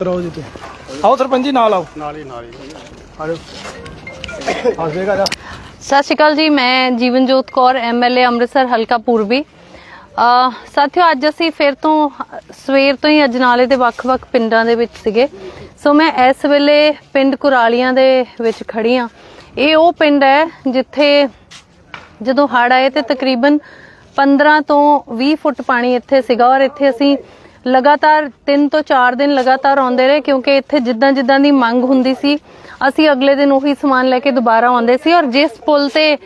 ਕਰੋ ਜੀ ਤੂੰ। ਆਓ ਸਰਪੰਚ ਜੀ ਨਾਲ ਆਓ। ਨਾਲ ਹੀ ਨਾਲ ਹੀ। ਆਜੋ ਆ ਜਾਏਗਾ ਜਾ। ਸਤਿ ਸ਼੍ਰੀ ਅਕਾਲ ਜੀ ਮੈਂ ਜੀਵਨਜੋਤ ਕੌਰ ਐਮਐਲਏ ਅੰਮ੍ਰਿਤਸਰ ਹਲਕਾ ਪੂਰਬੀ। ਅ ਸਾਥੀਓ ਅੱਜ ਅਸੀਂ ਫਿਰ ਤੋਂ ਸਵੇਰ ਤੋਂ ਹੀ ਅਜਨਾਲੇ ਦੇ ਵੱਖ-ਵੱਖ ਪਿੰਡਾਂ ਦੇ ਵਿੱਚ ਸੀਗੇ। ਸੋ ਮੈਂ ਇਸ ਵੇਲੇ ਪਿੰਡ ਕੁਰਾਲੀਆਂ ਦੇ ਵਿੱਚ ਖੜੀ ਆ। ਇਹ ਉਹ ਪਿੰਡ ਹੈ ਜਿੱਥੇ ਜਦੋਂ ਹੜ ਆਏ ਤੇ ਤਕਰੀਬਨ 15 ਤੋਂ 20 ਫੁੱਟ ਪਾਣੀ ਇੱਥੇ ਸੀਗਾ ਔਰ ਇੱਥੇ ਅਸੀਂ ਲਗਾਤਾਰ 3 ਤੋਂ 4 ਦਿਨ ਲਗਾਤਾਰ ਆਉਂਦੇ ਰਹੇ ਕਿਉਂਕਿ ਇੱਥੇ ਜਿੱਦਾਂ ਜਿੱਦਾਂ ਦੀ ਮੰਗ ਹੁੰਦੀ ਸੀ, ਅਸੀਂ ਅਗਲੇ ਦਿਨ ਉਹੀ ਸਮਾਨ ਲੈ ਕੇ ਦੁਬਾਰਾ ਆਉਂਦੇ ਸੀ ਔਰ ਜਿਸ ਪੁਲ ਤੇ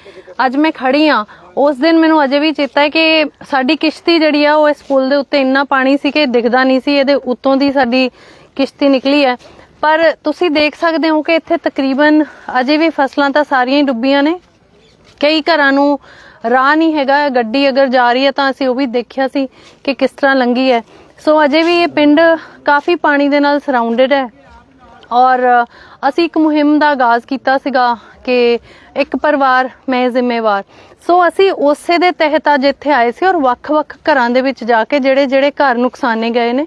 ਅੱਜ ਮੈਂ ਖੜੀ ਆ ਉਸ ਦਿਨ ਮੈਨੂੰ ਅਜੇ ਵੀ ਚੇਤਾ ਹੈ ਕਿ ਸਾਡੀ ਕਿਸ਼ਤੀ ਜਿਹੜੀ ਆ, ਉਹ ਇਸ ਪੁਲ ਦੇ ਉੱਤੇ ਇੰਨਾ ਪਾਣੀ ਸੀ ਕਿ ਦਿਖਦਾ ਨਹੀਂ ਸੀ, ਇਹਦੇ ਉੱਤੋਂ ਦੀ ਸਾਡੀ ਕਿਸ਼ਤੀ ਨਿਕਲੀ ਹੈ। ਪਰ ਤੁਸੀਂ ਦੇਖ ਸਕਦੇ ਹੋ ਕਿ ਇੱਥੇ ਤਕਰੀਬਨ ਅਜੇ ਵੀ ਫਸਲਾਂ ਤਾਂ ਸਾਰੀਆਂ ਹੀ ਡੁੱਬੀਆਂ ਨੇ। ਕਈ ਘਰਾਂ ਨੂੰ ਰਾਹ ਨਹੀਂ ਹੈਗਾ, ਗੱਡੀ ਅਗਰ ਜਾ ਰਹੀ ਹੈ ਤਾਂ ਅਸੀਂ ਉਹ ਵੀ ਦੇਖਿਆ ਸੀ ਕਿ ਕਿਸ ਤਰ੍ਹਾਂ ਲੰਗੀ ਹੈ। ਸੋ ਅਜੇ ਵੀ ਇਹ ਪਿੰਡ ਕਾਫੀ ਪਾਣੀ ਦੇ ਨਾਲ ਸਰਾਊਂਡਡ ਹੈ। ਔਰ ਅਸੀਂ ਇੱਕ ਮੁਹਿੰਮ ਦਾ ਆਗਾਜ਼ ਕੀਤਾ ਸੀਗਾ ਕਿ ਇੱਕ ਪਰਿਵਾਰ, ਮੈਂ ਜ਼ਿੰਮੇਵਾਰ। ਸੋ ਅਸੀਂ ਉਸੇ ਦੇ ਤਹਿਤ ਅੱਜ ਇੱਥੇ ਆਏ ਸੀ ਔਰ ਵੱਖ-ਵੱਖ ਘਰਾਂ ਦੇ ਵਿੱਚ ਜਾ ਕੇ ਜਿਹੜੇ ਜਿਹੜੇ ਘਰ ਨੁਕਸਾਨੇ ਗਏ ਨੇ,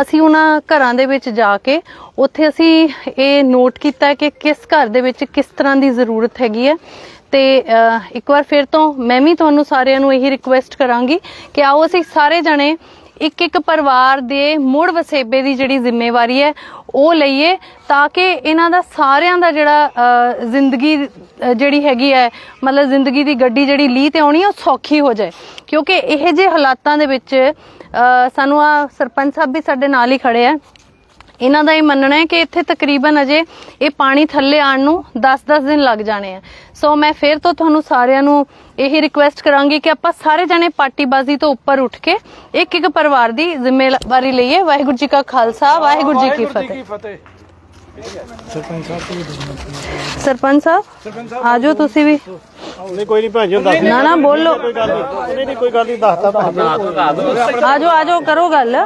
ਅਸੀਂ ਉਹਨਾਂ ਘਰਾਂ ਦੇ ਵਿੱਚ ਜਾ ਕੇ ਉੱਥੇ ਅਸੀਂ ਇਹ ਨੋਟ ਕੀਤਾ ਕਿ ਕਿਸ ਘਰ ਦੇ ਵਿੱਚ ਕਿਸ ਤਰ੍ਹਾਂ ਦੀ ਜ਼ਰੂਰਤ ਹੈਗੀ ਹੈ। ਤੇ ਇੱਕ ਵਾਰ ਫਿਰ ਤੋਂ ਮੈਂ ਵੀ ਤੁਹਾਨੂੰ ਸਾਰਿਆਂ ਨੂੰ ਇਹੀ ਰਿਕੁਐਸਟ ਕਰਾਂਗੀ ਕਿ ਆਓ ਅਸੀਂ ਸਾਰੇ ਜਣੇ ਇੱਕ ਇੱਕ ਪਰਿਵਾਰ ਦੇ ਮੁੜ ਵਸੇਬੇ ਦੀ ਜਿਹੜੀ ਜ਼ਿੰਮੇਵਾਰੀ ਹੈ, ਉਹ ਲਈਏ ਤਾਂ ਕਿ ਇਹਨਾਂ ਦਾ ਸਾਰਿਆਂ ਦਾ ਜਿਹੜਾ ਜ਼ਿੰਦਗੀ ਜਿਹੜੀ ਹੈਗੀ ਹੈ, ਮਤਲਬ ਜ਼ਿੰਦਗੀ ਦੀ ਗੱਡੀ ਜਿਹੜੀ ਲੀਹ ਤੇ ਆਉਣੀ ਉਹ ਸੌਖੀ ਹੋ ਜਾਏ। ਕਿਉਂਕਿ ਇਹ ਜਿਹੇ ਹਾਲਾਤਾਂ ਦੇ ਵਿੱਚ ਸਾਨੂੰ ਆ ਸਰਪੰਚ ਸਾਹਿਬ ਵੀ ਸਾਡੇ ਨਾਲ ਹੀ ਖੜੇ ਆ। ਇਹਨਾਂ ਦਾ ਇਹ ਮੰਨਣਾ ਹੈ ਕਿ ਇੱਥੇ ਤਕਰੀਬਨ ਅਜੇ ਇਹ ਪਾਣੀ ਥੱਲੇ ਆਉਣ ਨੂੰ 10-10 ਦਿਨ ਲੱਗ ਜਾਣੇ ਆ। ਸੋ ਮੈਂ ਫਿਰ ਤੋਂ ਤੁਹਾਨੂੰ ਸਾਰਿਆਂ ਨੂੰ ਇਹੀ ਰਿਕੁਐਸਟ ਕਰਾਂਗੀ ਕਿ ਆਪਾਂ ਸਾਰੇ ਜਣੇ ਪਾਰਟੀਬਾਜ਼ੀ ਤੋਂ ਉੱਪਰ ਉੱਠ ਕੇ ਇੱਕ ਇੱਕ ਪਰਿਵਾਰ ਦੀ ਜ਼ਿੰਮੇਵਾਰੀ ਲਈਏ। ਵਾਹਿਗੁਰੂ ਜੀ ਕਾ ਖਾਲਸਾ ਵਾਹਿਗੁਰੂ ਜੀ ਕੀ ਫਤਿਹ। ਸਰਪੰਚ ਸਾਹਿਬ ਤੋਂ ਸਰਪੰਚ ਸਾਹਿਬ ਆਜੋ ਤੁਸੀਂ ਵੀ। ਨਹੀਂ ਕੋਈ ਨਹੀਂ ਭੈਣ ਜੀ ਦੱਸ ਨਾ ਨਾ ਬੋਲੋ। ਨਹੀਂ ਨਹੀਂ ਕੋਈ ਗੱਲ ਨਹੀਂ ਦੱਸਦਾ ਆਜੋ ਆਜੋ ਕਰੋ ਗੱਲ।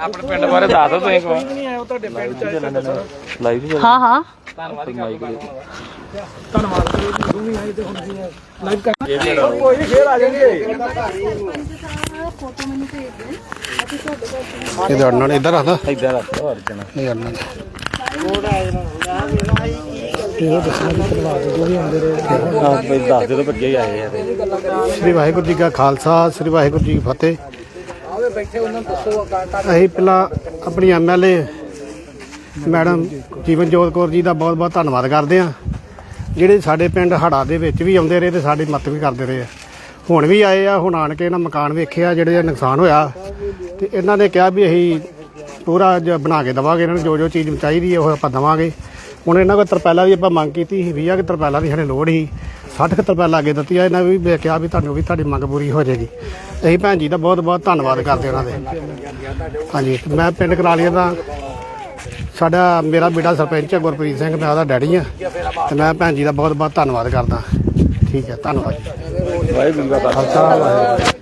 ਆਪਣੇ ਪਿੰਡ ਬਾਰੇ ਦੱਸ ਦਿਓ ਤੁਸੀਂ ਕੋਈ ਨਹੀਂ ਆਇਆ ਤੁਹਾਡੇ ਪਿੰਡ ਚ ਆਇਆ ਤੁਹਾਡੇ ਸਰ ਲਾਈਵ ਹਾਂ ਹਾਂ। ਧੰਨਵਾਦ ਕਰੋ ਜੀ। ਜਦੋਂ ਵੀ ਆਏ ਤੇ ਹੁਣ ਜੀ ਲਾਈਵ ਕਰ ਕੋਈ ਫੇਰ ਆ ਜਾਣਗੇ ਇਹ ਦੜਨਾ ਇੱਧਰ ਰੱਖਦਾ ਇਦਾਂ ਰੱਖੋ ਹੋਰ ਜਣਾ ਇਹ ਦੜਨਾ ਇਹ ਦੱਸਣਾ ਕਿ ਧੰਨਵਾਦ ਜੋ ਵੀ ਆਉਂਦੇ ਰਹੇ। ਆਹ ਬਈ ਦੱਸ ਦਿਓ ਤਾਂ ਭੱਜੇ ਹੀ ਆਏ ਯਾਰ ਸ੍ਰੀ ਵਾਹਿਗੁਰੂ ਜੀ ਕਾ ਖਾਲਸਾ ਸ੍ਰੀ ਵਾਹਿਗੁਰੂ ਜੀ ਕੀ ਫਤਿਹ। ਅਸੀਂ ਪਹਿਲਾਂ ਆਪਣੀ ਐਮਐਲਏ ਮੈਡਮ ਜੀਵਨਜੋਤ ਕੌਰ ਜੀ ਦਾ ਬਹੁਤ ਬਹੁਤ ਧੰਨਵਾਦ ਕਰਦੇ ਹਾਂ। ਜਿਹੜੇ ਸਾਡੇ ਪਿੰਡ ਹੜਾ ਦੇ ਵਿੱਚ ਵੀ ਆਉਂਦੇ ਰਹੇ ਤੇ ਸਾਡੀ ਮਦਦ ਵੀ ਕਰਦੇ ਰਹੇ ਆ। ਹੁਣ ਵੀ ਆਏ ਆ, ਹੁਣ ਆਣ ਕੇ ਇਹਨਾਂ ਮਕਾਨ ਵੇਖਿਆ ਜਿਹੜੇ ਨੁਕਸਾਨ ਹੋਇਆ। ਤੇ ਇਹਨਾਂ ਨੇ ਕਿਹਾ ਵੀ ਅਸੀਂ ਪੂਰਾ ਜ- ਬਣਾ ਕੇ ਦਵਾਂਗੇ, ਇਹਨਾਂ ਨੂੰ ਜੋ ਜੋ ਚੀਜ਼ ਚਾਹੀਦੀ ਹੈ ਉਹ ਆਪਾਂ ਦਵਾਂਗੇ। ਹੁਣ ਇਹਨਾਂ ਕੋਲ ਤਰਪੈਲਾ ਦੀ ਆਪਾਂ ਮੰਗ ਕੀਤੀ ਸੀ 20 ਕਿ ਤਰਪੈਲਾ ਦੀ ਸਾਡੇ ਲੋੜ ਸੀ। 60 ਕੁ ਤਰਪੈਲਾ ਲਾਗੇ ਦਿੱਤੀ ਆ, ਇਹਨਾਂ ਵੀ ਮੈਂ ਕਿਹਾ ਵੀ ਤੁਹਾਨੂੰ ਵੀ ਤੁਹਾਡੀ ਮੰਗ ਪੂਰੀ ਹੋ ਜਾਏਗੀ। ਅਸੀਂ ਭੈਣ ਜੀ ਦਾ ਬਹੁਤ ਬਹੁਤ ਧੰਨਵਾਦ ਕਰਦੇ ਉਹਨਾਂ ਦੇ। ਹਾਂਜੀ, ਮੈਂ ਪਿੰਡ ਕਰਾਲੀਆ ਦਾ, ਸਾਡਾ ਮੇਰਾ ਬੇਟਾ ਸਰਪੰਚ ਹੈ ਗੁਰਪ੍ਰੀਤ ਸਿੰਘ, ਮੈਂ ਉਹਦਾ ਡੈਡੀ ਆ, ਤੇ ਮੈਂ ਭੈਣ ਜੀ ਦਾ ਬਹੁਤ ਬਹੁਤ ਧੰਨਵਾਦ ਕਰਦਾ। ਠੀਕ ਹੈ, ਧੰਨਵਾਦ। ਵਾਹਿਗੁਰੂ ਜੀ ਕਾ ਖਾਲਸਾ